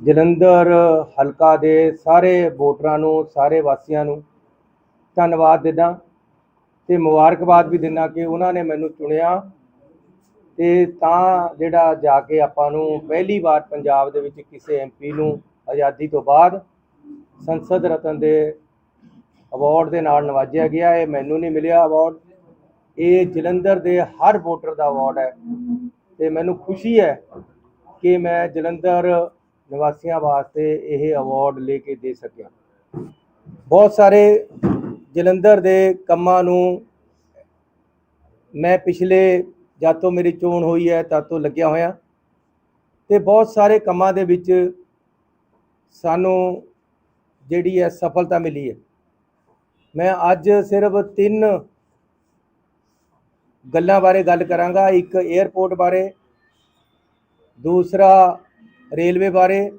ਜਲੰਧਰ ਹਲਕਾ ਦੇ ਸਾਰੇ ਵੋਟਰਾਂ ਨੂੰ, ਸਾਰੇ ਵਾਸੀਆਂ ਨੂੰ ਧੰਨਵਾਦ ਦਿੰਦਾ ਤੇ ਮੁਬਾਰਕਬਾਦ ਵੀ ਦਿੰਦਾ ਕਿ ਉਹਨਾਂ ਨੇ ਮੈਨੂੰ ਚੁਣਿਆ ਤੇ ਤਾਂ ਜਿਹੜਾ ਜਾ ਕੇ ਆਪਾਂ ਨੂੰ ਪਹਿਲੀ ਵਾਰ ਪੰਜਾਬ ਦੇ ਵਿੱਚ ਕਿਸੇ ਐਮਪੀ ਨੂੰ ਆਜ਼ਾਦੀ ਤੋਂ ਬਾਅਦ ਸੰਸਦ ਰਤਨ ਦੇ ਅਵਾਰਡ ਦੇ ਨਾਲ ਨਵਾਜਿਆ ਗਿਆ, ਇਹ ਮੈਨੂੰ ਨਹੀਂ ਮਿਲਿਆ ਅਵਾਰਡ। ਇਹ ਜਲੰਧਰ ਦੇ ਹਰ ਵੋਟਰ ਦਾ ਅਵਾਰਡ ਹੈ ਤੇ ਮੈਨੂੰ ਖੁਸ਼ੀ ਹੈ ਕਿ ਮੈਂ ਜਲੰਧਰ ਨਿਵਾਸੀਆਂ ਵਾਸਤੇ ਇਹ ਅਵਾਰਡ ਲੈ ਕੇ ਦੇ ਸਕਿਆ। ਬਹੁਤ ਸਾਰੇ ਜਲੰਧਰ ਦੇ ਕੰਮਾਂ ਨੂੰ ਮੈਂ ਪਿਛਲੇ ਜਦ ਤੋਂ ਮੇਰੀ ਚੋਣ ਹੋਈ ਹੈ, ਤਦ ਤੋਂ ਲੱਗਿਆ ਹੋਇਆ। ਤੇ ਬਹੁਤ ਸਾਰੇ ਕੰਮਾਂ ਦੇ ਵਿੱਚ ਸਾਨੂੰ ਜਿਹੜੀ ਹੈ ਸਫਲਤਾ ਮਿਲੀ ਹੈ। ਮੈਂ ਅੱਜ ਸਿਰਫ ਤਿੰਨ ਗੱਲਾਂ ਬਾਰੇ ਗੱਲ ਕਰਾਂਗਾ। ਇੱਕ 에ਅਰਪੋਰਟ ਬਾਰੇ ਦੂਸਰਾ ਰੇਲਵੇ ਬਾਰੇ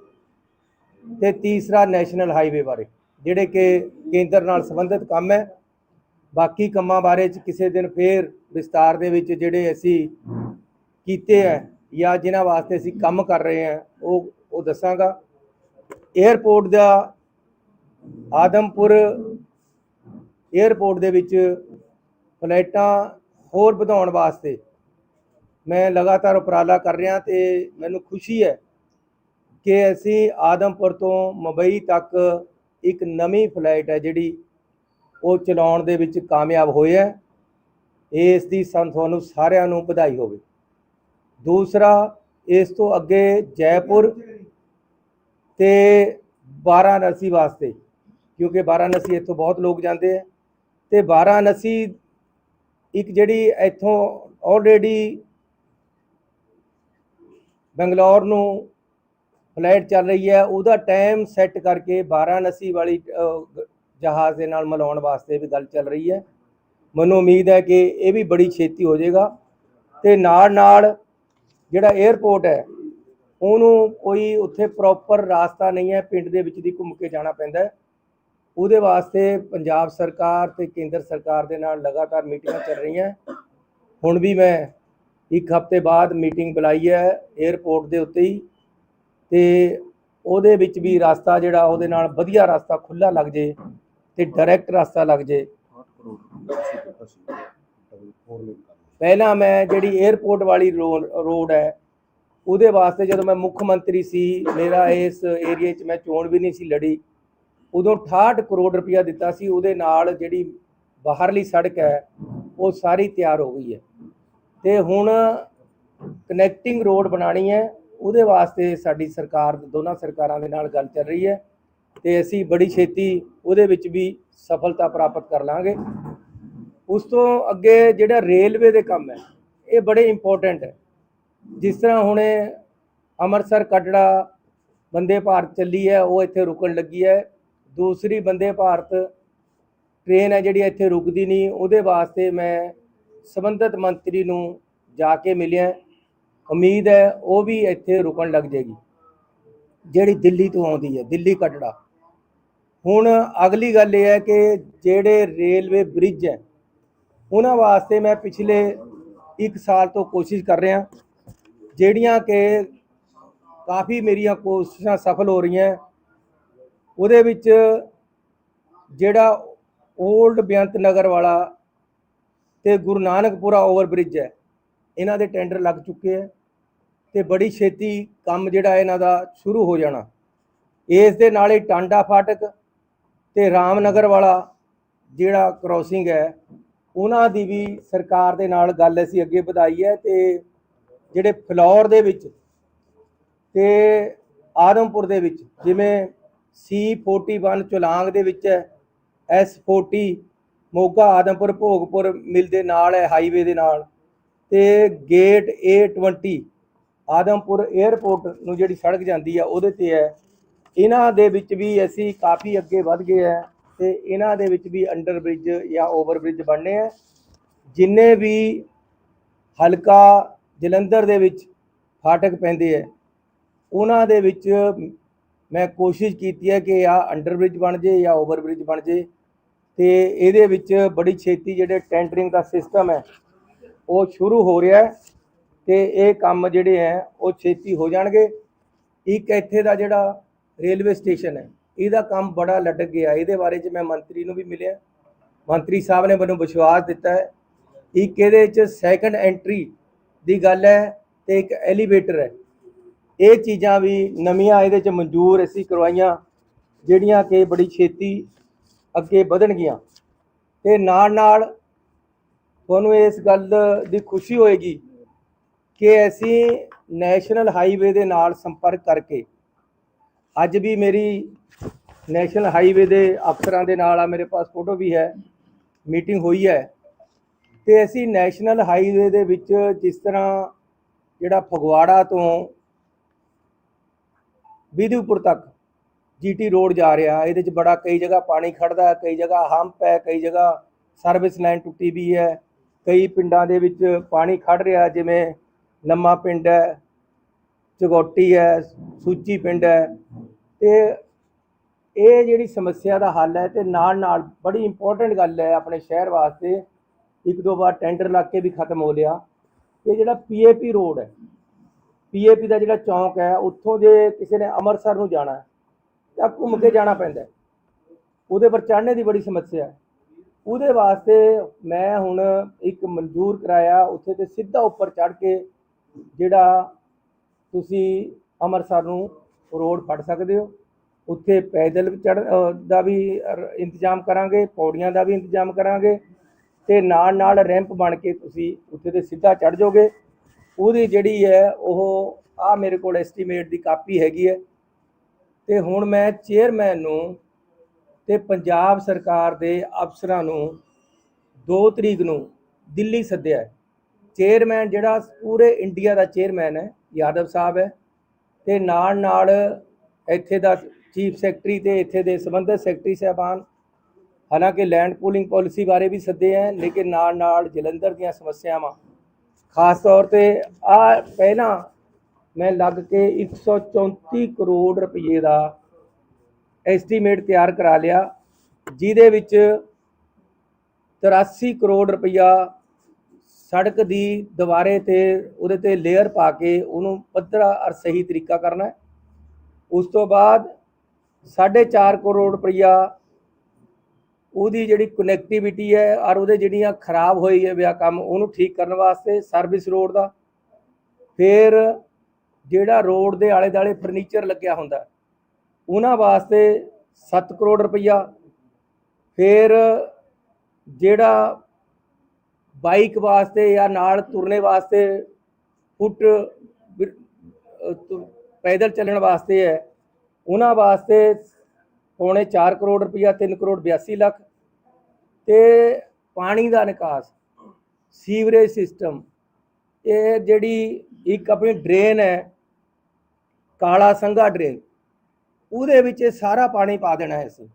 ਤੇ ਤੀਸਰਾ ਨੈਸ਼ਨਲ ਹਾਈਵੇ ਬਾਰੇ, ਜਿਹੜੇ ਕਿ ਕੇਂਦਰ ਨਾਲ ਸੰਬੰਧਿਤ ਕੰਮ ਹੈ। ਬਾਕੀ ਕੰਮਾਂ ਬਾਰੇ ਚ ਕਿਸੇ ਦਿਨ ਫੇਰ ਵਿਸਤਾਰ ਦੇ ਵਿੱਚ ਜਿਹੜੇ ਅਸੀਂ ਕੀਤੇ ਹੈ ਜਾਂ ਜਿਨ੍ਹਾਂ ਵਾਸਤੇ ਅਸੀਂ ਕੰਮ ਕਰ ਰਹੇ ਹਾਂ, ਉਹ ਉਹ ਦੱਸਾਂਗਾ। 에ਅਰਪੋਰਟ ਦਾ ਆਦਮਪੁਰ 에ਅਰਪੋਰਟ ਦੇ ਵਿੱਚ ਫਲਾਈਟਾਂ ਹੋਰ ਵਧਾਉਣ ਵਾਸਤੇ ਮੈਂ ਲਗਾਤਾਰ ਉਪਰਾਲਾ ਕਰ ਰਿਹਾ ਤੇ ਮੈਨੂੰ ਖੁਸ਼ੀ ਹੈ ਕਿ ਅਸੀਂ ਆਦਮਪੁਰ ਤੋਂ ਮੁੰਬਈ ਤੱਕ ਇੱਕ ਨਵੀਂ ਫਲਾਈਟ ਹੈ ਜਿਹੜੀ ਉਹ ਚਲਾਉਣ ਦੇ ਵਿੱਚ ਕਾਮਯਾਬ ਹੋਏ ਹੈ। ਇਸ ਦੀ ਸਾਨੂੰ ਤੁਹਾਨੂੰ ਸਾਰਿਆਂ ਨੂੰ ਵਧਾਈ ਹੋਵੇ। ਦੂਸਰਾ, ਇਸ ਤੋਂ ਅੱਗੇ ਜੈਪੁਰ ਤੇ ਵਾਰਾਣਸੀ ਵਾਸਤੇ, ਕਿਉਂਕਿ ਵਾਰਾਣਸੀ ਇੱਥੋਂ ਬਹੁਤ ਲੋਕ ਜਾਂਦੇ ਹੈ ਤੇ ਵਾਰਾਣਸੀ ਇੱਕ ਜਿਹੜੀ ਇੱਥੋਂ ਆਲਰੇਡੀ ਬੰਗਲੌਰ ਨੂੰ ਫਲਾਈਟ ਚੱਲ ਰਹੀ ਹੈ। ਉਹਦਾ ਟਾਈਮ ਸੈੱਟ ਕਰਕੇ ਵਾਰਾਣਸੀ ਵਾਲੀ ਜਹਾਜ਼ ਦੇ ਨਾਲ ਮਿਲਾਉਣ ਵਾਸਤੇ ਵੀ ਗੱਲ ਚੱਲ ਰਹੀ ਹੈ। ਮੈਨੂੰ ਉਮੀਦ ਹੈ ਕਿ ਇਹ ਵੀ ਬੜੀ ਛੇਤੀ ਹੋ ਜਾਏਗਾ। ਤੇ ਨਾਲ ਨਾਲ ਜਿਹੜਾ 에ਅਰਪੋਰਟ ਹੈ, ਉਹਨੂੰ ਕੋਈ ਉੱਥੇ ਪ੍ਰੋਪਰ ਰਾਸਤਾ ਨਹੀਂ ਹੈ। ਪਿੰਡ ਦੇ ਵਿੱਚ ਦੀ ਘੁੰਮ ਕੇ ਜਾਣਾ ਪੈਂਦਾ ਉਹਦੇ ਵਾਸਤੇ ਪੰਜਾਬ ਸਰਕਾਰ ਤੇ ਕੇਂਦਰ ਸਰਕਾਰ ਦੇ ਨਾਲ ਲਗਾਤਾਰ ਮੀਟਿੰਗਾਂ ਚੱਲ ਰਹੀਆਂ। ਹੁਣ ਵੀ ਮੈਂ ਇੱਕ ਹਫ਼ਤੇ ਬਾਅਦ ਮੀਟਿੰਗ ਬੁਲਾਈ ਹੈ 에ਅਰਪੋਰਟ ਦੇ ਉੱਤੇ ਹੀ ਤੇ ਉਹਦੇ ਵਿੱਚ ਵੀ ਰਸਤਾ ਜਿਹੜਾ ਉਹਦੇ ਨਾਲ ਵਧੀਆ ਰਸਤਾ ਖੁੱਲਾ ਲੱਗ ਜੇ ਤੇ ਡਾਇਰੈਕਟ ਰਸਤਾ ਲੱਗ ਜੇ। ਪਹਿਲਾਂ ਮੈਂ ਜਿਹੜੀ 에ਅਰਪੋਰਟ ਵਾਲੀ ਰੋਡ ਹੈ, ਉਹਦੇ ਵਾਸਤੇ ਜਦੋਂ ਮੈਂ ਮੁੱਖ ਮੰਤਰੀ ਸੀ, ਮੇਰਾ ਇਸ ਏਰੀਆ 'ਚ ਮੈਂ ਚੋਣ ਵੀ ਨਹੀਂ ਸੀ ਲੜੀ। ਉਦੋਂ 68 ਕਰੋੜ ਰੁਪਇਆ ਦਿੱਤਾ ਸੀ, ਉਹਦੇ ਨਾਲ ਜਿਹੜੀ ਬਾਹਰਲੀ ਸੜਕ ਹੈ, ਉਹ ਸਾਰੀ ਤਿਆਰ ਹੋ ਗਈ ਹੈ। ਤੇ ਹੁਣ ਕਨੈਕਟਿੰਗ ਰੋਡ ਬਣਾਣੀ ਹੈ, ਉਹਦੇ ਵਾਸਤੇ ਸਾਡੀ ਸਰਕਾਰ, ਦੋਨਾਂ ਸਰਕਾਰਾਂ ਦੇ ਨਾਲ ਗੱਲ ਚੱਲ ਰਹੀ ਹੈ ਤੇ ਅਸੀਂ ਬੜੀ ਛੇਤੀ ਉਹਦੇ ਵਿੱਚ ਵੀ ਸਫਲਤਾ ਪ੍ਰਾਪਤ ਕਰ ਲਾਂਗੇ। ਉਸ ਤੋਂ ਅੱਗੇ ਜਿਹੜਾ ਰੇਲਵੇ ਦੇ ਕੰਮ ਹੈ, ਇਹ ਬੜੇ ਇੰਪੋਰਟੈਂਟ ਹੈ। ਜਿਸ ਤਰ੍ਹਾਂ ਹੁਣੇ ਅੰਮ੍ਰਿਤਸਰ, ਕਟੜਾ ਬੰਦੇ ਭਾਰਤ ਚੱਲੀ ਹੈ, ਉਹ ਇੱਥੇ ਰੁਕਣ ਲੱਗੀ ਹੈ। ਦੂਸਰੀ ਬੰਦੇ ਭਾਰਤ ਟ੍ਰੇਨ ਹੈ ਜਿਹੜੀ ਇੱਥੇ ਰੁਕਦੀ ਨਹੀਂ, ਉਹਦੇ ਵਾਸਤੇ ਮੈਂ ਸੰਬੰਧਿਤ ਮੰਤਰੀ ਨੂੰ ਜਾ ਕੇ ਮਿਲਿਆ। ਉਮੀਦ ਹੈ ਉਹ ਵੀ ਇੱਥੇ ਰੁਕਣ ਲੱਗ ਜਾਏਗੀ। ਜਿਹੜੀ ਦਿੱਲੀ ਤੋਂ ਆਉਂਦੀ ਹੈ, ਦਿੱਲੀ ਕਟੜਾ। ਹੁਣ ਅਗਲੀ ਗੱਲ ਇਹ ਹੈ ਕਿ ਜਿਹੜੇ ਰੇਲਵੇ ਬ੍ਰਿਜ ਹੈ, ਉਹਨਾਂ ਵਾਸਤੇ ਮੈਂ ਪਿਛਲੇ 1 ਸਾਲ ਤੋਂ ਕੋਸ਼ਿਸ਼ ਕਰ ਰਿਹਾ। ਜਿਹੜੀਆਂ ਕਿ ਕਾਫੀ ਮੇਰੀਆਂ ਕੋਸ਼ਿਸ਼ਾਂ ਸਫਲ ਹੋ ਰਹੀਆਂ। ਉਹਦੇ ਵਿੱਚ ਜਿਹੜਾ 올ਡ ਬੇਅੰਤ ਨਗਰ ਵਾਲਾ ਤੇ ਗੁਰੂ ਨਾਨਕਪੁਰਾ ਓਵਰ ਬ੍ਰਿਜ ਹੈ। ਇਹਨਾਂ ਦੇ ਟੈਂਡਰ ਲੱਗ ਚੁੱਕੇ ਹੈ ਤੇ ਬੜੀ ਛੇਤੀ ਕੰਮ ਜਿਹੜਾ ਇਹਨਾਂ ਦਾ ਸ਼ੁਰੂ ਹੋ ਜਾਣਾ। ਇਸ ਦੇ ਨਾਲ ਹੀ ਟਾਂਡਾ ਫਾਟਕ ਤੇ ਰਾਮਨਗਰ ਵਾਲਾ ਜਿਹੜਾ ਕ੍ਰੋਸਿੰਗ ਹੈ, ਉਹਨਾਂ ਦੀ ਵੀ ਸਰਕਾਰ ਦੇ ਨਾਲ ਗੱਲ ਅਸੀਂ ਅੱਗੇ ਵਧਾਈ ਹੈ ਤੇ ਜਿਹੜੇ ਫਲੌਰ ਦੇ ਵਿੱਚ ਤੇ ਆਦਮਪੁਰ ਦੇ ਵਿੱਚ ਜਿਵੇਂ C41 ਚੁਲਾਂਗ ਦੇ ਵਿੱਚ ਹੈ S40 ਮੋਗਾ, ਆਦਮਪੁਰ, ਭੋਗਪੁਰ ਮਿਲ ਦੇ ਨਾਲ ਹੈ ਹਾਈਵੇ ਦੇ ਨਾਲ। ਤੇ ਗੇਟ A20 ਆਦਮਪੁਰ 에ਅਰਪੋਰਟ ਨੂੰ ਜਿਹੜੀ ਸੜਕ ਜਾਂਦੀ ਆ, ਉਹਦੇ ਤੇ ਹੈ। ਇਹਨਾਂ ਦੇ ਵਿੱਚ ਵੀ ਅਸੀਂ ਕਾਫੀ ਅੱਗੇ ਵੱਧ ਗਏ ਹੈ ਤੇ ਇਹਨਾਂ ਦੇ ਵਿੱਚ ਵੀ ਅੰਡਰ ਬ੍ਰਿਜ ਜਾਂ ਓਵਰ ਬ੍ਰਿਜ ਬਣਨੇ ਆ ਜਿੰਨੇ ਵੀ ਹਲਕਾ ਜਲੰਧਰ ਦੇ ਵਿੱਚ ਫਾਟਕ ਪੈਂਦੇ ਹੈ, ਉਹਨਾਂ ਦੇ ਵਿੱਚ ਮੈਂ ਕੋਸ਼ਿਸ਼ ਕੀਤੀ ਹੈ ਕਿ ਆ ਅੰਡਰ ਬ੍ਰਿਜ ਬਣ ਜੇ ਜਾਂ ਓਵਰ ਬ੍ਰਿਜ ਬਣ ਜੇ। ਤੇ ਇਹਦੇ ਵਿੱਚ ਬੜੀ ਛੇਤੀ ਜਿਹੜੇ ਟੈਂਡਰਿੰਗ ਦਾ ਸਿਸਟਮ ਹੈ, ਉਹ ਸ਼ੁਰੂ ਹੋ ਰਿਹਾ ਹੈ ਤੇ ਇਹ ਕੰਮ ਜਿਹੜੇ ਹੈ, ਉਹ ਛੇਤੀ ਹੋ ਜਾਣਗੇ। ਇੱਕ ਇੱਥੇ ਦਾ ਜਿਹੜਾ ਰੇਲਵੇ ਸਟੇਸ਼ਨ ਹੈ, ਇਹਦਾ ਕੰਮ ਬੜਾ ਲਟਕ ਗਿਆ। ਇਹਦੇ ਬਾਰੇ 'ਚ ਮੈਂ ਮੰਤਰੀ ਨੂੰ ਵੀ ਮਿਲਿਆ। ਮੰਤਰੀ ਸਾਹਿਬ ਨੇ ਮੈਨੂੰ ਵਿਸ਼ਵਾਸ ਦਿੱਤਾ ਹੈ। ਇੱਕ ਇਹਦੇ ਵਿੱਚ ਸੈਕੰਡ ਐਂਟਰੀ ਦੀ ਗੱਲ ਹੈ ਤੇ ਇੱਕ ਐਲੀਵੇਟਰ ਹੈ। ਇਹ ਚੀਜ਼ਾਂ ਵੀ ਨਵੀਆਂ ਇਹਦੇ 'ਚ ਮਨਜ਼ੂਰ ਅਸੀਂ ਕਰਵਾਈਆਂ, ਜਿਹੜੀਆਂ ਕਿ ਬੜੀ ਛੇਤੀ ਅੱਗੇ ਵਧਣਗੀਆਂ। ਤੇ ਨਾਲ ਨਾਲ ਤੁਹਾਨੂੰ ਇਸ ਗੱਲ ਦੀ ਖੁਸ਼ੀ ਹੋਏਗੀ ਕਿ ਅਸੀਂ ਨੈਸ਼ਨਲ ਹਾਈਵੇ ਦੇ ਨਾਲ ਸੰਪਰਕ ਕਰਕੇ ਅੱਜ ਵੀ ਮੇਰੀ ਨੈਸ਼ਨਲ ਹਾਈਵੇ ਦੇ ਅਫਸਰਾਂ ਦੇ ਨਾਲ ਆ, ਮੇਰੇ ਪਾਸ ਫੋਟੋ ਵੀ ਹੈ, ਮੀਟਿੰਗ ਹੋਈ ਹੈ। ਤੇ ਅਸੀਂ ਨੈਸ਼ਨਲ ਹਾਈਵੇ ਦੇ ਵਿੱਚ ਜਿਸ ਤਰ੍ਹਾਂ ਜਿਹੜਾ ਫਗਵਾੜਾ ਤੋਂ ਵਿਧੂਪੁਰ ਤੱਕ ਜੀਟੀ ਰੋਡ ਜਾ ਰਿਹਾ, ਇਹਦੇ 'ਚ ਬੜਾ ਕਈ ਜਗ੍ਹਾ ਪਾਣੀ ਖੜਦਾ ਕਈ ਜਗ੍ਹਾ ਹੰਪ ਹੈ, ਕਈ ਜਗ੍ਹਾ ਸਰਵਿਸ ਲਾਈਨ ਟੁੱਟੀ ਵੀ ਹੈ। ਕਈ ਪਿੰਡਾਂ ਦੇ ਵਿੱਚ ਪਾਣੀ ਖੜ ਰਿਹਾ, ਜਿਵੇਂ ਲੰਮਾ ਪਿੰਡ ਹੈ ਚਗੋਟੀ ਹੈ, ਸੂਚੀ ਪਿੰਡ ਹੈ। ਤੇ ਇਹ ਜਿਹੜੀ ਸਮੱਸਿਆ ਦਾ ਹੱਲ ਹੈ, ਤੇ ਨਾਲ ਨਾਲ ਬੜੀ ਇੰਪੋਰਟੈਂਟ ਗੱਲ ਹੈ ਆਪਣੇ ਸ਼ਹਿਰ ਵਾਸਤੇ। ਇੱਕ ਦੋ ਵਾਰ ਟੈਂਡਰ ਲੱਗ ਕੇ ਵੀ ਖਤਮ ਹੋ ਲਿਆ। ਇਹ ਜਿਹੜਾ ਪੀਏਪੀ ਰੋਡ ਹੈ ਪੀਏਪੀ ਦਾ ਜਿਹੜਾ ਚੌਂਕ ਹੈ, ਉੱਥੋਂ ਜੇ ਕਿਸੇ ਨੇ ਅੰਮ੍ਰਿਤਸਰ ਨੂੰ ਜਾਣਾ ਹੈ ਤਾਂ ਘੁੰਮ ਕੇ ਜਾਣਾ ਪੈਂਦਾ ਉਹਦੇ ਪਰ ਚੜ੍ਹਨੇ ਦੀ ਬੜੀ ਸਮੱਸਿਆ ਹੈ। ਉਹਦੇ ਵਾਸਤੇ ਮੈਂ ਹੁਣ ਇੱਕ ਮਨਜ਼ੂਰ ਕਰਾਇਆ, ਉੱਥੇ ਤੇ ਸਿੱਧਾ ਉੱਪਰ ਚੜ੍ਹ ਕੇ ਜਿਹੜਾ ਤੁਸੀਂ ਅੰਮ੍ਰਿਤਸਰ ਨੂੰ ਰੋਡ ਫੜ ਸਕਦੇ ਹੋ। ਉੱਥੇ ਪੈਦਲ ਚੜ ਦਾ ਵੀ ਇੰਤਜ਼ਾਮ ਕਰਾਂਗੇ, ਪੌੜੀਆਂ ਦਾ ਵੀ ਇੰਤਜ਼ਾਮ ਕਰਾਂਗੇ ਤੇ ਨਾਲ ਨਾਲ ਰੈਂਪ ਬਣ ਕੇ ਤੁਸੀਂ ਉੱਥੇ ਤੇ ਸਿੱਧਾ ਚੜ ਜਾਓਗੇ। ਉਹਦੀ ਜਿਹੜੀ ਹੈ, ਉਹ ਆ ਮੇਰੇ ਕੋਲ ਐਸਟੀਮੇਟ ਦੀ ਕਾਪੀ ਹੈਗੀ ਹੈ। ਤੇ ਹੁਣ ਮੈਂ ਚੇਅਰਮੈਨ ਨੂੰ ਤੇ ਪੰਜਾਬ ਸਰਕਾਰ ਦੇ ਅਫਸਰਾਂ ਨੂੰ 2 ਤਰੀਕ ਨੂੰ ਦਿੱਲੀ ਸੱਦਿਆ ਹੈ। ਚੇਅਰਮੈਨ ਜਿਹੜਾ ਪੂਰੇ ਇੰਡੀਆ ਦਾ ਚੇਅਰਮੈਨ ਹੈ, ਯਾਦਵ ਸਾਹਿਬ ਹੈ ਤੇ ਨਾਲ ਨਾਲ ਇੱਥੇ ਦਾ ਚੀਫ ਸੈਕਟਰੀ ਤੇ ਇੱਥੇ ਦੇ ਸੰਬੰਧਿਤ ਸੈਕਟਰੀ ਸਾਹਿਬਾਨ, ਹਾਲਾਂਕਿ ਲੈਂਡ ਪੂਲਿੰਗ ਪਾਲਿਸੀ ਬਾਰੇ ਵੀ ਸੱਦੇ ਹੈ, ਲੇਕਿਨ ਨਾਲ ਨਾਲ ਜਲੰਧਰ ਦੀਆਂ ਸਮੱਸਿਆਵਾਂ, ਖਾਸ ਤੌਰ ਤੇ ਆ ਪਹਿਲਾਂ ਮੈਂ ਲੱਗ ਕੇ 134 ਕਰੋੜ ਰੁਪਏ ਦਾ ਐਸਟੀਮੇਟ ਤਿਆਰ ਕਰਾ ਲਿਆ, ਜਿਹਦੇ ਵਿੱਚ 83 ਕਰੋੜ ਰੁਪਇਆ ਸੜਕ ਦੀ ਦੁਬਾਰੇ ਤੇ, ਉਹਦੇ ਤੇ ਲੇਅਰ ਪਾ ਕੇ ਉਹਨੂੰ ਪੱਧਰਾ ਔਰ ਸਹੀ ਤਰੀਕਾ ਕਰਨਾ ਹੈ। ਉਸ ਤੋਂ ਬਾਅਦ 4.5 ਕਰੋੜ ਰੁਪਇਆ ਉਹਦੀ ਜਿਹੜੀ ਕਨੈਕਟੀਵਿਟੀ ਹੈ ਔਰ ਉਹਦੇ ਜਿਹੜੀਆਂ ਖਰਾਬ ਹੋਈ ਹੈ ਵਿਆ ਕੰਮ, ਉਹਨੂੰ ਠੀਕ ਕਰਨ ਵਾਸਤੇ ਸਰਵਿਸ ਰੋਡ ਦਾ। ਫਿਰ ਜਿਹੜਾ ਰੋਡ ਦੇ ਆਲੇ ਦਾਲੇ ਫਰਨੀਚਰ ਲੱਗਿਆ ਹੁੰਦਾ, ਉਹਨਾਂ ਵਾਸਤੇ 7 ਕਰੋੜ ਰੁਪਈਆ। ਫਿਰ ਜਿਹੜਾ ਬਾਈਕ ਵਾਸਤੇ ਜਾਂ ਨਾਲ ਤੁਰਨੇ ਵਾਸਤੇ ਫੁੱਟ ਪੈਦਲ ਚੱਲਣ ਵਾਸਤੇ ਹੈ, ਉਹਨਾਂ ਵਾਸਤੇ ਪੌਣੇ 4 ਕਰੋੜ ਰੁਪਈਆ 3 ਕਰੋੜ 82 ਲੱਖ। ਤੇ ਪਾਣੀ ਦਾ ਨਿਕਾਸ, ਸੀਵਰੇਜ ਸਿਸਟਮ ਇਹ ਜਿਹੜੀ ਇੱਕ ਆਪਣੀ ਡਰੇਨ ਹੈ ਕਾਲਾ ਸੰਘਾ ਡਰੇਨ। ਉਹਦੇ ਵਿੱਚ ਇਹ ਸਾਰਾ ਪਾਣੀ ਪਾ ਦੇਣਾ ਹੈ ਅਸੀਂ।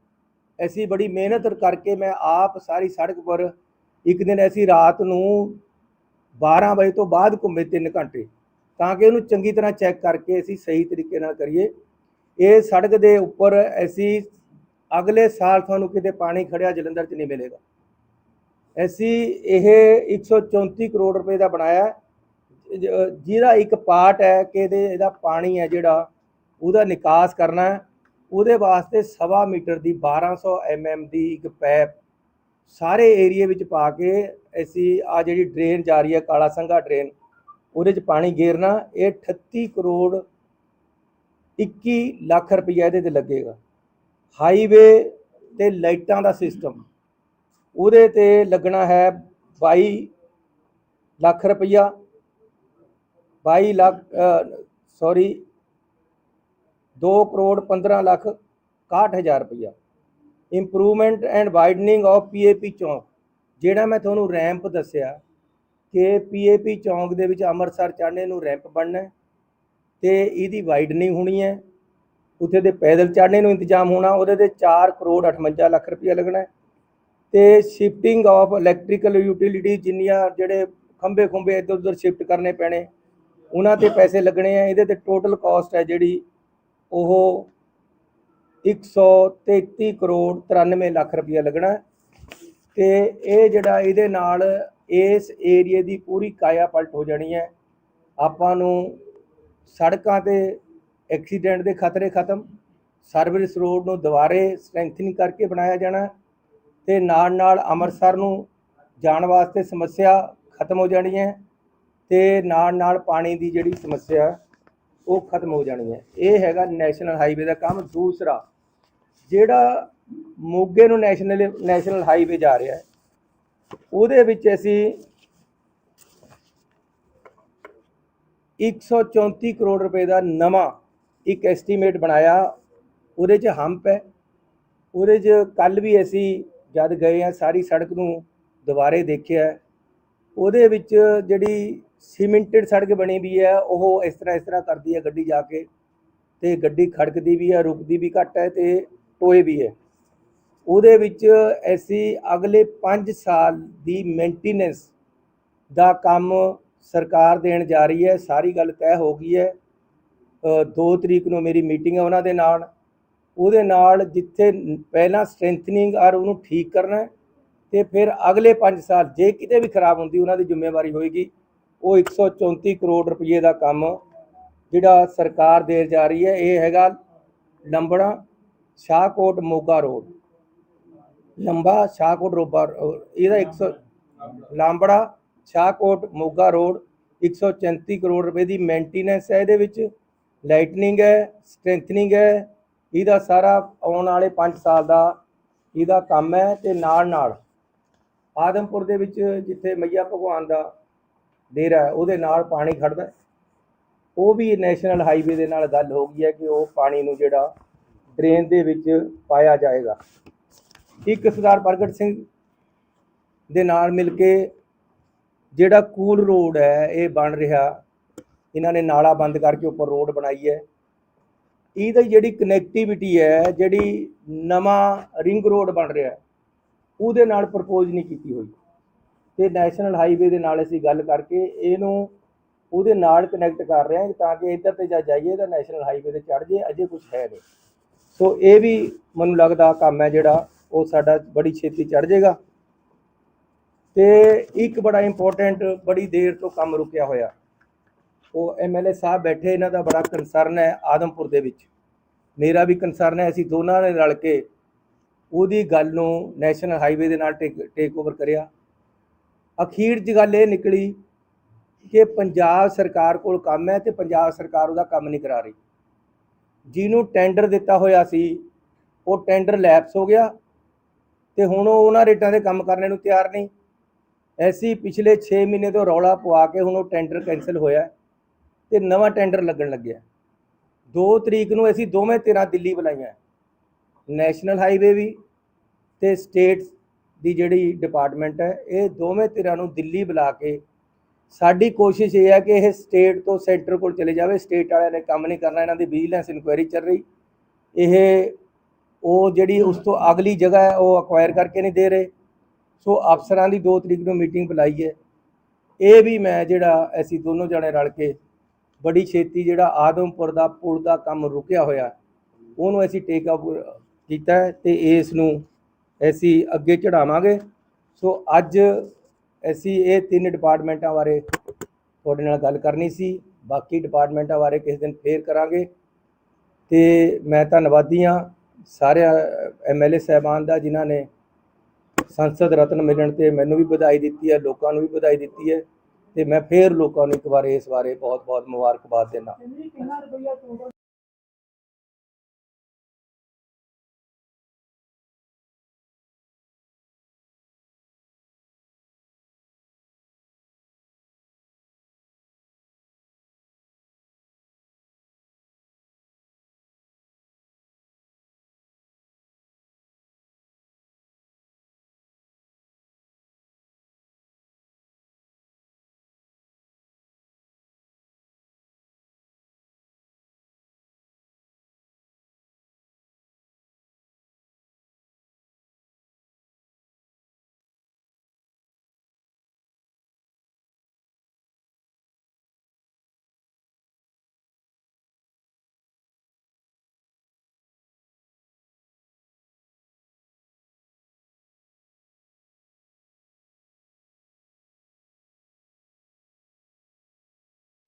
ਅਸੀਂ ਬੜੀ ਮਿਹਨਤ ਕਰਕੇ ਮੈਂ ਆਪ ਸਾਰੀ ਸੜਕ ਪਰ ਇੱਕ ਦਿਨ ਅਸੀਂ ਰਾਤ ਨੂੰ 12 ਵਜੇ ਤੋਂ ਬਾਅਦ ਘੁੰਮੇ 3 ਘੰਟੇ। ਤਾਂ ਕਿ ਉਹਨੂੰ ਚੰਗੀ ਤਰ੍ਹਾਂ ਚੈੱਕ ਕਰਕੇ ਅਸੀਂ ਸਹੀ ਤਰੀਕੇ ਨਾਲ ਕਰੀਏ। ਇਹ ਸੜਕ ਦੇ ਉੱਪਰ ਅਸੀਂ ਅਗਲੇ ਸਾਲ ਤੁਹਾਨੂੰ ਕਿਤੇ ਪਾਣੀ ਖੜਿਆ ਜਲੰਧਰ 'ਚ ਨਹੀਂ ਮਿਲੇਗਾ। ਅਸੀਂ ਇਹ 134 ਕਰੋੜ ਰੁਪਏ ਦਾ ਬਣਾਇਆ। ਜਿਹਦਾ ਇੱਕ ਪਾਰਟ ਹੈ ਕਿ ਇਹਦੇ, ਇਹਦਾ ਪਾਣੀ ਹੈ ਜਿਹੜਾ, ਉਹਦਾ ਨਿਕਾਸ ਕਰਨਾ ਹੈ। ਉਹਦੇ ਵਾਸਤੇ ਸਵਾ ਮੀਟਰ ਦੀ 1200 ਐਮਐਮ ਦੀ ਇੱਕ ਪੈਪ ਸਾਰੇ ਏਰੀਏ ਵਿੱਚ ਪਾ ਕੇ ਅਸੀਂ ਆ ਜਿਹੜੀ ਡਰੇਨ ਜਾ ਰਹੀ ਹੈ, ਕਾਲਾ ਸੰਘਾ ਡਰੇਨ, ਉਹਦੇ 'ਚ ਪਾਣੀ ਗੇਰਨਾ, ਇਹ 38 ਕਰੋੜ 21 ਲੱਖ ਰੁਪਈਆ ਇਹਦੇ ਤੇ ਲੱਗੇਗਾ। ਹਾਈਵੇ ਤੇ ਲਾਈਟਾਂ ਦਾ ਸਿਸਟਮ, ਉਹਦੇ ਤੇ ਲੱਗਣਾ ਹੈ 22 ਲੱਖ ਰੁਪਈਆ। 22 ਲੱਖ ਸੌਰੀ 2 ਕਰੋੜ 15 ਲੱਖ 61000 ਰੁਪਈਆ। Improvement and widening of PAP ਚੌਂਕ। ਜਿਹੜਾ ਮੈਂ ਤੁਹਾਨੂੰ ਰੈਂਪ ਦੱਸਿਆ ਕਿ ਪੀਏਪੀ ਚੌਂਕ ਦੇ ਵਿੱਚ ਅੰਮ੍ਰਿਤਸਰ ਚੜ੍ਹਨੇ ਨੂੰ ਰੈਂਪ ਬਣਨਾ ਹੈ ਤੇ ਇਹਦੀ ਵਾਈਡਨਿੰਗ ਹੋਣੀ ਹੈ। ਉੱਥੇ ਦੇ ਪੈਦਲ ਚੜ੍ਹਨੇ ਨੂੰ ਇੰਤਜ਼ਾਮ ਹੋਣਾ, ਉਹਦੇ ਤੇ 4 ਕਰੋੜ 58 ਲੱਖ ਰੁਪਇਆ ਲੱਗਣਾ ਹੈ। ਤੇ ਸ਼ਿਫਟਿੰਗ ਆਫ ਇਲੈਕਟ੍ਰੀਕਲ ਯੂਟਿਲਿਟੀ ਜਿੰਨੀਆਂ ਜਿਹੜੇ ਖੰਭੇ ਖੁੰਬੇ ਇੱਧਰ ਉੱਧਰ ਸ਼ਿਫਟ ਕਰਨੇ ਪੈਣੇ ਉਹਨਾਂ ਤੇ ਪੈਸੇ ਲੱਗਣੇ ਆ, ਇਹਦੇ ਤੇ ਟੋਟਲ ਕਾਸਟ ਹੈ ਜਿਹੜੀ ਉਹ 133 ਕਰੋੜ 93 ਲੱਖ ਰੁਪਇਆ ਲੱਗਣਾ ਹੈ। ਤੇ ਇਹ ਜਿਹੜਾ ਇਹਦੇ ਨਾਲ ਇਸ ਏਰੀਏ ਦੀ ਪੂਰੀ ਕਾਇਆ ਪਲਟ ਹੋ ਜਾਣੀ ਹੈ ਆਪਾਂ ਨੂੰ ਸੜਕਾਂ ਤੇ ਐਕਸੀਡੈਂਟ ਦੇ ਖਤਰੇ ਖਤਮ ਸਰਵਿਸ ਰੋਡ ਨੂੰ ਦੁਬਾਰੇ ਸਟਰੈਂਥਨਿੰਗ ਕਰਕੇ ਬਣਾਇਆ ਜਾਣਾ ਹੈ ਤੇ ਨਾਲ ਨਾਲ ਅੰਮ੍ਰਿਤਸਰ ਨੂੰ ਜਾਣ ਵਾਸਤੇ ਸਮੱਸਿਆ ਖਤਮ ਹੋ ਜਾਣੀ ਹੈ ਤੇ ਨਾਲ ਨਾਲ ਪਾਣੀ ਦੀ ਜਿਹੜੀ ਸਮੱਸਿਆ, ਉਹ ਖਤਮ ਹੋ ਜਾਣੀ ਹੈ। ਇਹ ਹੈਗਾ ਨੈਸ਼ਨਲ ਹਾਈਵੇ ਦਾ ਕੰਮ। ਦੂਸਰਾ, ਜਿਹੜਾ ਮੋਗੇ ਨੂੰ ਨੈਸ਼ਨਲ ਨੈਸ਼ਨਲ ਹਾਈਵੇ ਜਾ ਰਿਹਾ ਹੈ, ਉਹਦੇ ਵਿੱਚ ਅਸੀਂ 134 ਕਰੋੜ ਰੁਪਏ ਦਾ ਨਵਾਂ ਇੱਕ ਐਸਟੀਮੇਟ ਬਣਾਇਆ। ਉਹਦੇ 'ਚ ਹੰਪ ਹੈ। ਉਹਦੇ 'ਚ ਕੱਲ ਵੀ ਅਸੀਂ ਜਦ ਗਏ ਆ ਸਾਰੀ ਸੜਕ ਨੂੰ ਦੁਬਾਰੇ ਦੇਖਿਆ ਉਹਦੇ ਵਿੱਚ ਜਿਹੜੀ ਸੀਮੈਂਟਡ ਸੜਕ ਬਣੀ ਵੀ ਹੈ, ਉਹ ਇਸ ਤਰ੍ਹਾਂ ਇਸ ਤਰ੍ਹਾਂ ਕਰਦੀ ਹੈ ਗੱਡੀ ਜਾ ਕੇ, ਤੇ ਗੱਡੀ ਖੜਕਦੀ ਵੀ ਹੈ, ਰੁਕਦੀ ਵੀ ਘੱਟ ਹੈ ਤੇ ਟੋਏ ਵੀ ਹੈ। ਉਹਦੇ ਵਿੱਚ ਐਸੀ ਅਗਲੇ 5 ਸਾਲ ਦੀ ਮੇਨਟੇਨੈਂਸ ਦਾ ਕੰਮ ਸਰਕਾਰ ਦੇਣ ਜਾ ਰਹੀ ਹੈ, ਸਾਰੀ ਗੱਲ ਤੈਅ ਹੋ ਗਈ ਹੈ। 2 ਤਰੀਕ ਨੂੰ ਮੇਰੀ ਮੀਟਿੰਗ ਹੈ ਉਹਨਾਂ ਦੇ ਨਾਲ। ਉਹਦੇ ਨਾਲ ਜਿੱਥੇ ਪਹਿਲਾਂ ਸਟਰੈਂਥਨਿੰਗ ਔਰ ਉਹਨੂੰ ਠੀਕ ਕਰਨਾ ਹੈ, ਤੇ ਫਿਰ ਅਗਲੇ 5 ਸਾਲ ਜੇ ਕਿਤੇ ਵੀ ਖਰਾਬ ਹੁੰਦੀ, ਉਹਨਾਂ ਦੀ ਜ਼ਿੰਮੇਵਾਰੀ ਹੋਏਗੀ। ਉਹ 134 ਕਰੋੜ ਰੁਪਏ ਦਾ ਕੰਮ ਜਿਹੜਾ ਸਰਕਾਰ ਦੇ ਜਾ ਰਹੀ ਹੈ, ਇਹ ਹੈਗਾ ਲੰਬੜਾ ਸ਼ਾਹਕੋਟ ਮੋਗਾ ਰੋਡ। ਲੰਬਾ ਸ਼ਾਹਕੋਟ ਰੋਬਾ ਇਹਦਾ 100 ਲਾਂਬੜਾ ਸ਼ਾਹਕੋਟ ਮੋਗਾ ਰੋਡ 134 ਕਰੋੜ ਰੁਪਏ ਦੀ ਮੇਨਟੇਨੈਂਸ ਹੈ, ਇਹਦੇ ਵਿੱਚ ਲਾਈਟਨਿੰਗ ਹੈ ਸਟਰੈਂਥਨਿੰਗ ਹੈ, ਇਹਦਾ ਸਾਰਾ ਆਉਣ ਵਾਲੇ 5 ਸਾਲ ਦਾ ਇਹਦਾ ਕੰਮ ਹੈ ਤੇ ਨਾਲ ਨਾਲ ਆਦਮਪੁਰ ਦੇ ਵਿੱਚ ਜਿੱਥੇ ਮਈਆ ਭਗਵਾਨ ਦਾ ਡੇਰਾ ਉਹਦੇ ਨਾਲ ਪਾਣੀ ਖੜਦਾ ਉਹ ਵੀ ਨੈਸ਼ਨਲ ਹਾਈਵੇ ਦੇ ਨਾਲ ਗੱਲ ਹੋ ਗਈ ਹੈ ਕਿ ਉਹ ਪਾਣੀ ਨੂੰ ਜਿਹੜਾ ਡਰੇਨ ਦੇ ਵਿੱਚ ਪਾਇਆ ਜਾਏਗਾ। ਇੱਕ ਸਰਦਾਰ ਪ੍ਰਗਟ ਸਿੰਘ ਦੇ ਨਾਲ ਮਿਲ ਕੇ ਜਿਹੜਾ ਕੂਲ ਰੋਡ ਹੈ, ਇਹ ਬਣ ਰਿਹਾ। ਇਹਨਾਂ ਨੇ ਨਾਲਾ ਬੰਦ ਕਰਕੇ ਉੱਪਰ ਰੋਡ ਬਣਾਈ ਹੈ। ਇਹਦੀ ਜਿਹੜੀ ਕਨੈਕਟੀਵਿਟੀ ਹੈ, ਜਿਹੜੀ ਨਵਾਂ ਰਿੰਗ ਰੋਡ ਬਣ ਰਿਹਾ ਉਹਦੇ ਨਾਲ ਪ੍ਰਪੋਜ਼ ਨਹੀਂ ਕੀਤੀ ਹੋਈ। ਤੇ ਨੈਸ਼ਨਲ ਹਾਈਵੇ ਦੇ ਨਾਲ ਅਸੀਂ ਗੱਲ ਕਰਕੇ ਇਹਨੂੰ ਉਹਦੇ ਨਾਲ ਕਨੈਕਟ ਕਰ ਰਹੇ ਹਾਂ ਤਾਂ ਕਿ ਇੱਧਰ ਤੇ ਜਾ ਜਾਈਏ ਤਾਂ ਨੈਸ਼ਨਲ ਹਾਈਵੇ ਤੇ ਚੜ ਜੇ ਅਜੇ ਕੁਝ ਹੈ ਨਹੀਂ। ਸੋ ਇਹ ਵੀ ਮੈਨੂੰ ਲੱਗਦਾ ਕੰਮ ਹੈ ਜਿਹੜਾ ਉਹ ਸਾਡਾ ਬੜੀ ਛੇਤੀ ਚੜ ਜਾਏਗਾ। ਤੇ ਇੱਕ ਬੜਾ ਇੰਪੋਰਟੈਂਟ ਬੜੀ ਦੇਰ ਤੋਂ ਕੰਮ ਰੁਕਿਆ ਹੋਇਆ। ਉਹ ਐਮਐਲਏ ਸਾਹਿਬ ਬੈਠੇ, ਇਹਨਾਂ ਦਾ ਬੜਾ ਕੰਸਰਨ ਹੈ ਆਦਮਪੁਰ ਦੇ ਵਿੱਚ। ਮੇਰਾ ਵੀ ਕੰਸਰਨ ਹੈ, ਅਸੀਂ ਦੋਨਾਂ ਨੇ ਰਲ ਕੇ ਉਹਦੀ ਗੱਲ ਨੂੰ ਨੈਸ਼ਨਲ ਹਾਈਵੇ ਦੇ ਨਾਲ ਟੇਕ ਓਵਰ ਕਰਿਆ। ਅਖੀਰ 'ਚ ਗੱਲ ਇਹ ਨਿਕਲੀ ਕਿ ਪੰਜਾਬ ਸਰਕਾਰ ਕੋਲ ਕੰਮ ਹੈ ਤੇ ਪੰਜਾਬ ਸਰਕਾਰ ਉਹਦਾ ਕੰਮ ਨਹੀਂ ਕਰਾ ਰਹੀ। ਜਿਹਨੂੰ ਟੈਂਡਰ ਦਿੱਤਾ ਹੋਇਆ ਸੀ, ਉਹ ਟੈਂਡਰ ਲੈਪਸ ਹੋ ਗਿਆ ਤੇ ਹੁਣ ਉਹ ਉਹਨਾਂ ਰੇਟਾਂ ਦੇ ਕੰਮ ਕਰਨੇ ਨੂੰ ਤਿਆਰ ਨਹੀਂ। ਐਸੀ ਪਿਛਲੇ 6 ਮਹੀਨੇ ਤੋਂ ਰੌਲਾ ਪਵਾ ਕੇ ਹੁਣ ਉਹ ਟੈਂਡਰ ਕੈਨਸਲ ਹੋਇਆ ਹੈ ਤੇ ਨਵਾਂ ਟੈਂਡਰ ਲੱਗਣ ਲੱਗਿਆ। 2 ਤਰੀਕ ਨੂੰ ਅਸੀਂ ਦੋਵੇਂ ਧਿਰਾਂ ਦਿੱਲੀ ਬੁਲਾਈਆਂ। ਨੈਸ਼ਨਲ ਹਾਈਵੇ ਵੀ ਤੇ ਸਟੇਟ ਦੀ ਜਿਹੜੀ ਡਿਪਾਰਟਮੈਂਟ ਹੈ, ਇਹ ਦੋਵੇਂ ਧਿਰਾਂ ਨੂੰ ਦਿੱਲੀ ਬੁਲਾ ਕੇ ਸਾਡੀ ਕੋਸ਼ਿਸ਼ ਇਹ ਹੈ ਕਿ ਇਹ ਸਟੇਟ ਤੋਂ ਸੈਂਟਰ ਕੋਲ ਚਲੇ ਜਾਵੇ। ਸਟੇਟ ਵਾਲਿਆਂ ਨੇ ਕੰਮ ਨਹੀਂ ਕਰਨਾ, ਇਹਨਾਂ ਦੀ ਵਿਜੀਲੈਂਸ ਇਨਕੁਆਇਰੀ ਚੱਲ ਰਹੀ। ਇਹ ਉਹ ਜਿਹੜੀ ਉਸ ਤੋਂ ਅਗਲੀ ਜਗ੍ਹਾ ਹੈ, ਉਹ ਅਕਵਾਇਰ ਕਰਕੇ ਨਹੀਂ ਦੇ ਰਹੇ। ਸੋ ਅਫਸਰਾਂ ਦੀ 2 ਤਰੀਕ ਨੂੰ ਮੀਟਿੰਗ ਬੁਲਾਈ ਹੈ। ਇਹ ਵੀ ਮੈਂ ਜਿਹੜਾ, ਅਸੀਂ ਦੋਨੋਂ ਜਣੇ ਰਲ ਕੇ ਬੜੀ ਛੇਤੀ ਜਿਹੜਾ ਆਦਮਪੁਰ ਦਾ ਪੁਲ ਦਾ ਕੰਮ ਰੁਕਿਆ ਹੋਇਆ, ਉਹਨੂੰ ਅਸੀਂ ਟੇਕ ਅਪ ਕੀਤਾ ਹੈ ਤੇ ਇਸ ਨੂੰ ਅਸੀਂ ਅੱਗੇ ਚੜਾਵਾਂਗੇ। ਸੋ ਅੱਜ ਅਸੀਂ ਇਹ ਤਿੰਨ ਡਿਪਾਰਟਮੈਂਟਾਂ ਬਾਰੇ ਤੁਹਾਡੇ ਨਾਲ ਗੱਲ ਕਰਨੀ ਸੀ। ਬਾਕੀ ਡਿਪਾਰਟਮੈਂਟਾਂ ਬਾਰੇ ਕਿਸੇ ਦਿਨ ਫੇਰ ਕਰਾਂਗੇ। ਤੇ ਮੈਂ ਧੰਨਵਾਦੀ ਹਾਂ ਸਾਰੇ ਐਮਐਲਏ ਸਾਹਿਬਾਨ ਦਾ ਜਿਨ੍ਹਾਂ ਨੇ ਸੰਸਦ ਰਤਨ ਮਿਲਣ ਤੇ ਮੈਨੂੰ ਵੀ ਵਧਾਈ ਦਿੱਤੀ ਹੈ, ਲੋਕਾਂ ਨੂੰ ਵੀ ਵਧਾਈ ਦਿੱਤੀ ਹੈ। ਤੇ ਮੈਂ ਫੇਰ ਲੋਕਾਂ ਨੂੰ ਇੱਕ ਵਾਰ ਇਸ ਬਾਰੇ ਬਹੁਤ ਬਹੁਤ ਮੁਬਾਰਕਬਾਦ ਦਿੰਦਾ।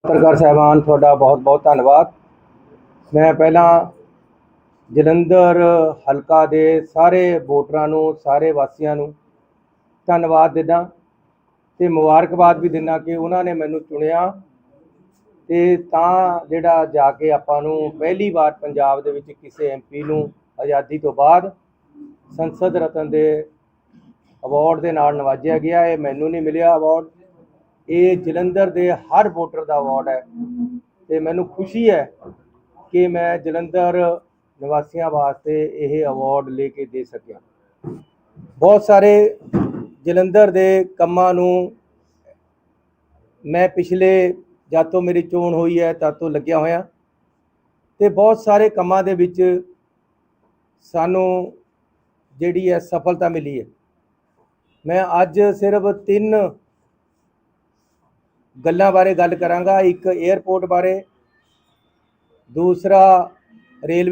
ਪੱਤਰਕਾਰ ਸਾਹਿਬਾਨ, ਤੁਹਾਡਾ ਬਹੁਤ ਬਹੁਤ ਧੰਨਵਾਦ। ਮੈਂ ਪਹਿਲਾਂ ਜਲੰਧਰ ਹਲਕਾ ਦੇ ਸਾਰੇ ਵੋਟਰਾਂ ਨੂੰ, ਸਾਰੇ ਵਾਸੀਆਂ ਨੂੰ ਧੰਨਵਾਦ ਦਿੰਦਾ ਤੇ ਮੁਬਾਰਕਬਾਦ ਵੀ ਦਿੰਦਾ ਕਿ ਉਹਨਾਂ ਨੇ ਮੈਨੂੰ ਚੁਣਿਆ ਤੇ ਤਾਂ ਜਿਹੜਾ ਜਾ ਕੇ ਆਪਾਂ ਨੂੰ ਪਹਿਲੀ ਵਾਰ ਪੰਜਾਬ ਦੇ ਵਿੱਚ ਕਿਸੇ ਐਮਪੀ ਨੂੰ ਆਜ਼ਾਦੀ ਤੋਂ ਬਾਅਦ ਸੰਸਦ ਰਤਨ ਦੇ ਅਵਾਰਡ ਦੇ ਨਾਲ ਨਵਾਜਿਆ ਗਿਆ, ਇਹ ਮੈਨੂੰ ਨਹੀਂ ਮਿਲਿਆ ਅਵਾਰਡ। ਇਹ ਜਲੰਧਰ ਦੇ ਹਰ ਵੋਟਰ ਦਾ ਅਵਾਰਡ ਹੈ ਤੇ ਮੈਨੂੰ ਖੁਸ਼ੀ ਹੈ ਕਿ ਮੈਂ ਜਲੰਧਰ ਨਿਵਾਸੀਆਂ ਵਾਸਤੇ ਇਹ ਅਵਾਰਡ ਲੈ ਕੇ ਦੇ ਸਕਿਆ। ਬਹੁਤ ਸਾਰੇ ਜਲੰਧਰ ਦੇ ਕੰਮਾਂ ਨੂੰ ਮੈਂ ਪਿਛਲੇ ਜਦ ਤੋਂ ਮੇਰੀ ਚੋਣ ਹੋਈ ਹੈ ਤਦ ਤੋਂ ਲੱਗਿਆ ਹੋਇਆ ਤੇ ਬਹੁਤ ਸਾਰੇ ਕੰਮਾਂ ਦੇ ਵਿੱਚ ਸਾਨੂੰ ਜਿਹੜੀ ਹੈ ਸਫਲਤਾ ਮਿਲੀ ਹੈ। ਮੈਂ ਅੱਜ ਸਿਰਫ ਤਿੰਨ ਗੱਲਾਂ ਬਾਰੇ ਗੱਲ ਕਰਾਂਗਾ ਇੱਕ 에ਅਰਪੋਰਟ ਬਾਰੇ ਦੂਸਰਾ ਰੇਲਵੇ